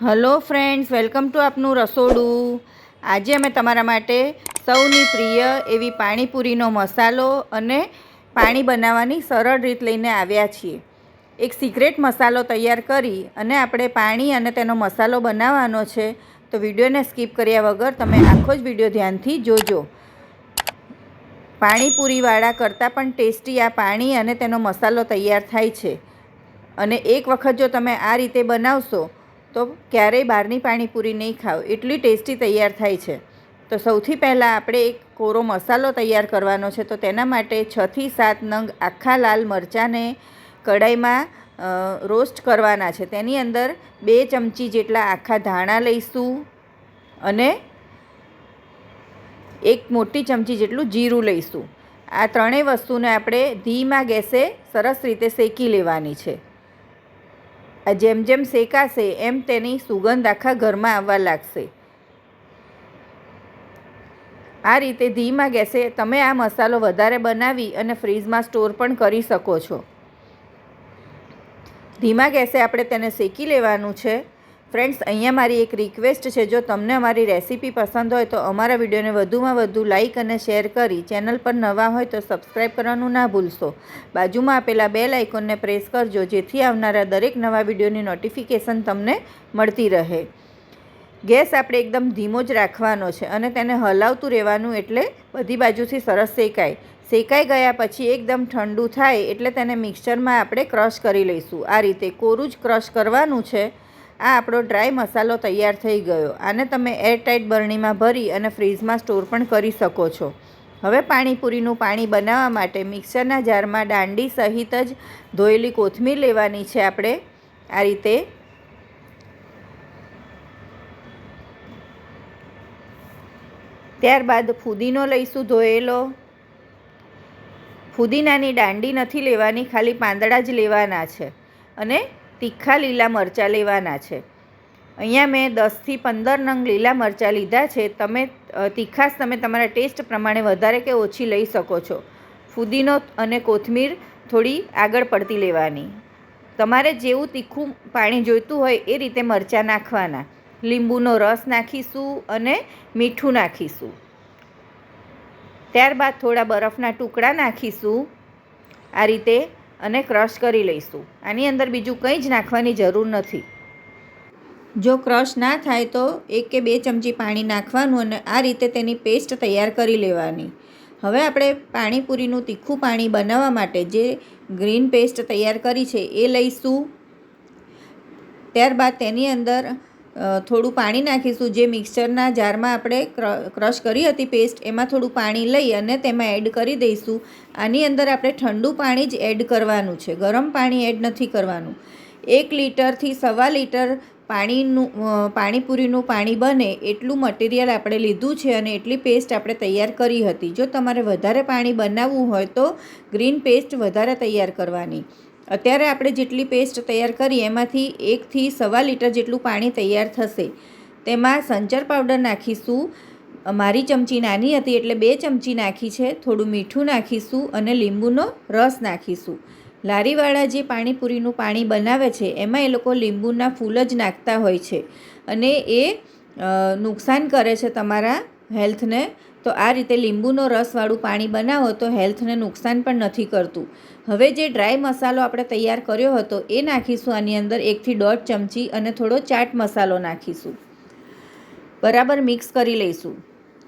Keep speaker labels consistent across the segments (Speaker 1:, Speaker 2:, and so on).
Speaker 1: Hello friends, welcome to આપનું રસોડું. આજે અમે તમારા માટે સૌની પ્રિય એવી પાણીપુરીનો મસાલો અને પાણી બનાવવાની સરળ રીત લઈને આવ્યા છીએ. એક સિક્રેટ મસાલો તૈયાર કરી અને આપણે પાણી અને તેનો મસાલો બનાવવાનો છે, તો વિડીયોને સ્કીપ કર્યા વગર તમે આખો જ વીડિયો ધ્યાનથી જોજો. પાણીપુરીવાળા કરતાં પણ ટેસ્ટી આ પાણી અને તેનો મસાલો તૈયાર થાય છે. અને એક વખત જો તમે આ રીતે બનાવશો તો ક્યારેય બહારની પાણીપુરી નહીં ખાઓ. એટલી ટેસ્ટી તૈયાર થાય છે. તો સૌથી પહેલાં આપણે એક કોરો મસાલો તૈયાર કરવાનો છે. તો તેના માટે છથી સાત નંગ આખા લાલ મરચાંને કઢાઈમાં રોસ્ટ કરવાના છે. તેની અંદર બે ચમચી જેટલા આખા ધાણા લઈશું અને એક મોટી ચમચી જેટલું જીરું લઈશું. આ ત્રણેય વસ્તુને આપણે ધીમા ગેસે સરસ રીતે શેકી લેવાની છે. જેમ જેમ શેકાશે, એમ તેની સુગંધ આખા ઘરમાં આવવા લાગશે. આ રીતે ધીમા ગેસે તમે આ મસાલો વધારે બનાવી અને ફ્રીઝમાં સ્ટોર પણ કરી શકો છો. ધીમા ગેસે આપણે તેને શેકી લેવાનું છે. ફ્રેન્ડ્સ અહીંયા મારી એક રિક્વેસ્ટ છે, જો તમને અમારી રેસીપી પસંદ હોય તો અમારા વિડીયોને વધુમાં વધુ લાઇક અને શેર કરી ચેનલ પર નવા હોય તો સબસ્ક્રાઈબ કરવાનું ના ભૂલશો. બાજુમાં આપેલા બે લાઇકોનને પ્રેસ કરજો, જેથી આવનારા દરેક નવા વિડીયોની નોટિફિકેશન તમને મળતી રહે. ગેસ આપણે એકદમ ધીમો જ રાખવાનો છે અને તેને હલાવતું રહેવાનું એટલે બધી બાજુથી સરસ શેકાય. શેકાઈ ગયા પછી એકદમ ઠંડુ થાય એટલે તેને મિક્સચરમાં આપણે ક્રશ કરી લઈશું. આ રીતે કોરું જ ક્રશ કરવાનું છે. આ આપણો ડ્રાય મસાલો તૈયાર થઈ ગયો. આને તમે એરટાઇટ બરણીમાં ભરી અને ફ્રીઝમાં સ્ટોર પણ કરી શકો છો. હવે પાણીપુરીનું પાણી બનાવવા માટે મિક્સરના જારમાં દાંડી સહિત જ ધોયેલી કોથમીર લેવાની છે આપણે. આ રીતે ત્યારબાદ ફુદીનો લઈશું ધોયેલો. ફુદીનાની દાંડી નથી લેવાની, ખાલી પાંદડા જ લેવાના છે. અને તીખા લીલા મરચાં લેવાના છે. અહીંયા મેં દસથી પંદર નંગ લીલા મરચાં લીધા છે. તમે તીખાશ તમે તમારા ટેસ્ટ પ્રમાણે વધારે કે ઓછી લઈ શકો છો. ફુદીનો અને કોથમીર થોડી આગળ પડતી લેવાની. તમારે જેવું તીખું પાણી જોઈતું હોય એ રીતે મરચાં નાખવાના. લીંબુનો રસ નાખીશું અને મીઠું નાખીશું. ત્યારબાદ થોડા બરફના ટુકડા નાખીશું. આ રીતે અને ક્રશ કરી લઈશું. આની અંદર બીજું કંઈ જ નાખવાની જરૂર નથી. જો ક્રશ ના થાય તો એક કે બે ચમચી પાણી નાખવાનું અને આ રીતે તેની પેસ્ટ તૈયાર કરી લેવાની. હવે આપણે પાણીપુરીનું તીખું પાણી બનાવવા માટે જે ગ્રીન પેસ્ટ તૈયાર કરી છે એ લઈશું. ત્યારબાદ તેની અંદર થોડું પાણી નાખીશું. જે મિક્સરના જારમાં આપણે ક્રશ કરી હતી પેસ્ટ, એમાં થોડું પાણી લઈ અને તેમાં એડ કરી દઈશું. આની અંદર આપણે ઠંડુ પાણી જ એડ કરવાનું છે. ગરમ પાણી એડ નથી કરવાનું. એક લીટરથી સવા લીટર પાણીનું પાણીપુરીનું પાણી બને એટલું મટીરિયલ આપણે લીધું છે અને એટલી પેસ્ટ આપણે તૈયાર કરી હતી. જો તમારે વધારે પાણી બનાવવું હોય તો ગ્રીન પેસ્ટ વધારે તૈયાર કરવાની. અત્યારે આપણે જેટલી પેસ્ટ તૈયાર કરી એમાંથી એકથી સવા લીટર જેટલું પાણી તૈયાર થશે. તેમાં સંચર પાવડર નાખીશું. મારી ચમચી નાની હતી એટલે બે ચમચી નાખી છે. થોડું મીઠું નાખીશું અને લીંબુનો રસ નાખીશું. લારીવાળા જે પાણીપુરીનું પાણી બનાવે છે, એમાં એ લોકો લીંબુના ફૂલ જ નાખતા હોય છે. અને એ નુકસાન કરે છે તમારા હેલ્થને. તો આ રીતે લીંબુનો રસવાળું પાણી બનાવો તો હેલ્થને નુકસાન પણ નથી કરતું. હવે જે ડ્રાય મસાલો આપણે તૈયાર કર્યો હતો એ નાખીશું આની અંદર એકથી દોઢ ચમચી અને થોડો ચાટ મસાલો નાખીશું. બરાબર મિક્સ કરી લઈશું.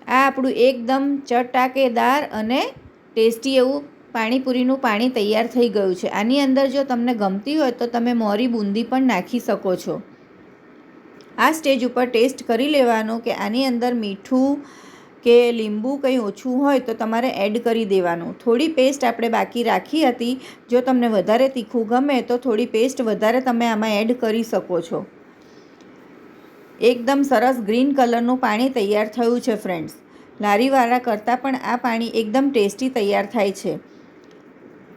Speaker 1: આ આપણું એકદમ ચટાકેદાર અને ટેસ્ટી એવું પાણીપુરીનું પાણી તૈયાર થઈ ગયું છે. આની અંદર જો તમને ગમતી હોય તો તમે મોરી બુંદી પણ નાખી શકો છો. આ સ્ટેજ ઉપર ટેસ્ટ કરી લેવાનો કે આની અંદર મીઠું કે લીંબુ કંઈ ઓછું હોય તો તમારે એડ કરી દેવાનું. થોડી પેસ્ટ આપણે બાકી રાખી હતી. જો તમને વધારે તીખું ગમે તો થોડી પેસ્ટ વધારે તમે આમાં એડ કરી શકો છો. એકદમ સરસ ગ્રીન કલરનું પાણી તૈયાર થયું છે ફ્રેન્ડ્સ લારીવાળા કરતાં પણ આ પાણી એકદમ ટેસ્ટી તૈયાર થાય છે.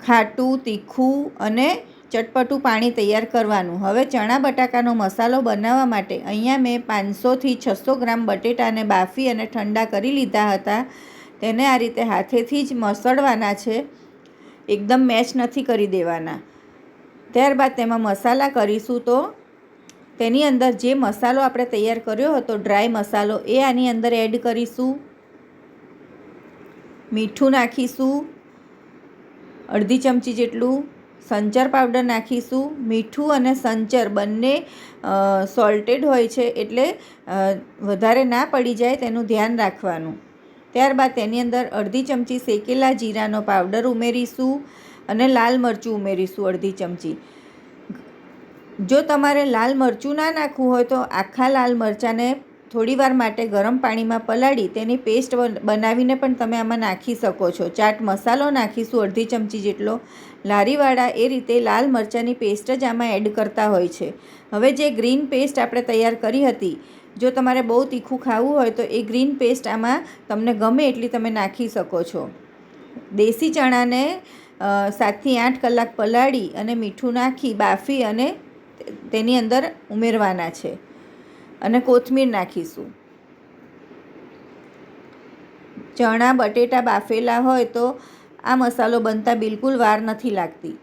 Speaker 1: ખાટું, તીખું અને ચટપટું પાણી તૈયાર કરવાનું. હવે ચણા બટાકાનો મસાલો બનાવવા માટે અહીંયા મેં પાંચસોથી છસો ગ્રામ બટેટાને બાફી અને ઠંડા કરી લીધા હતા. તેને આ રીતે હાથેથી જ મસળવાના છે. એકદમ મેચ નથી કરી દેવાના. ત્યારબાદ તેમાં મસાલા કરીશું તો તેની અંદર જે મસાલો આપણે તૈયાર કર્યો હતો, ડ્રાય મસાલો, એ આની અંદર એડ કરીશું. મીઠું નાખીશું. અડધી ચમચી જેટલું સંચર પાવડર નાખીશું, મીઠું અને સંચર બંને સોલ્ટેડ હોય છે એટલે વધારે ના પડી જાય તેનું ધ્યાન રાખવાનું. ત્યારબાદ તેની અંદર અડધી ચમચી શેકેલા જીરાનો પાવડર ઉમેરીશું અને લાલ મરચું ઉમેરીશું અડધી ચમચી. જો તમારે લાલ મરચું ના નાખવું હોય તો આખા લાલ મરચાંને થોડીવાર માટે ગરમ પાણીમાં પલાળી તેની પેસ્ટ બનાવીને પણ તમે આમાં નાખી શકો છો. ચાટ મસાલો નાખીશું અડધી ચમચી જેટલો. લારીવાળા એ રીતે લાલ મરચાંની પેસ્ટ જ આમાં એડ કરતા હોય છે. હવે જે ગ્રીન પેસ્ટ આપણે તૈયાર કરી હતી, જો તમારે બહુ તીખું ખાવું હોય તો એ ગ્રીન પેસ્ટ આમાં તમને ગમે એટલી તમે નાખી શકો છો. દેશી ચણાને સાતથી આઠ કલાક પલાળી અને મીઠું નાખી, બાફી અને તેની અંદર ઉમેરવાના છે. અને કોથમીર નાખીશું. ચણા, બટેટા બાફેલા હોય તો આ મસાલો બનતા બિલકુલ વાર નથી લાગતી.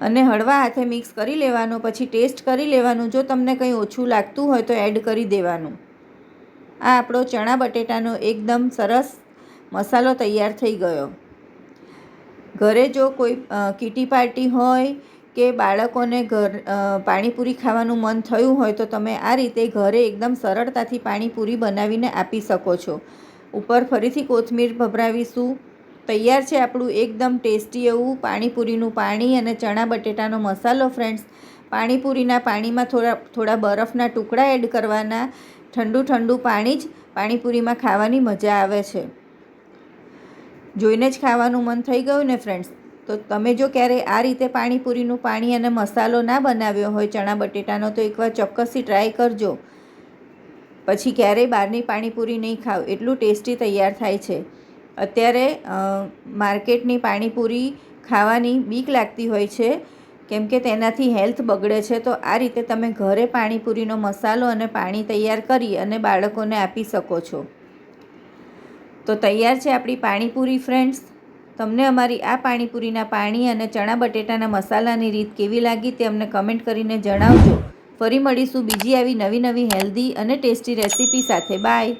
Speaker 1: અને હળવા હાથે મિક્સ કરી લેવાનો, પછી ટેસ્ટ કરી લેવાનું, જો તમને કંઈ ઓછું લાગતું હોય તો એડ કરી દેવાનું. આ આપણો ચણા બટેટાનો એકદમ સરસ મસાલો તૈયાર થઈ ગયો. ઘરે જો કોઈ કીટી પાર્ટી હોય કે બાળકોને ઘર પાણીપુરી ખાવાનું મન થયું હોય તો તમે આ રીતે ઘરે એકદમ સરળતાથી પાણીપુરી બનાવીને આપી શકો છો. ઉપર ફરીથી કોથમીર ભભરાવીશું. તૈયાર છે આપણું એકદમ ટેસ્ટી એવું પાણીપુરીનું પાણી અને ચણા બટેટાનો મસાલો ફ્રેન્ડ્સ પાણીપુરીના પાણીમાં થોડા થોડા બરફના ટુકડા એડ કરવાના. ઠંડુ ઠંડુ પાણી જ પાણીપુરીમાં ખાવાની મજા આવે છે. જોઈને જ ખાવાનું મન થઈ ગયું ને ફ્રેન્ડ્સ તો તમે જો ક્યારે આ રીતે પાણીપુરીનું પાણી અને મસાલો ના બનાવ્યો હોય ચણા બટેટાનો, તો એકવાર ચોક્કસથી ટ્રાય કરજો. પછી ક્યારેય બહારની પાણીપુરી નહીં ખાવ. એટલું ટેસ્ટી તૈયાર થાય છે. અત્યારે માર્કેટની પાણીપુરી ખાવાની બીક લાગતી હોય છે, કેમ કે તેનાથી હેલ્થ બગડે છે, તો આ રીતે તમે ઘરે પાણીપુરીનો મસાલો અને પાણી તૈયાર કરી અને બાળકોને આપી શકો છો. તો તૈયાર છે આપણી પાણીપુરી ફ્રેન્ડ્સ? તમને અમારી આ પાણીપુરીના પાણી અને ચણા બટેટાના મસાલાની રીત કેવી લાગી તે અમને કમેન્ટ કરીને જણાવજો. ફરી મળીશું બીજી આવી નવી નવી હેલ્ધી અને ટેસ્ટી રેસીપી સાથે. બાય.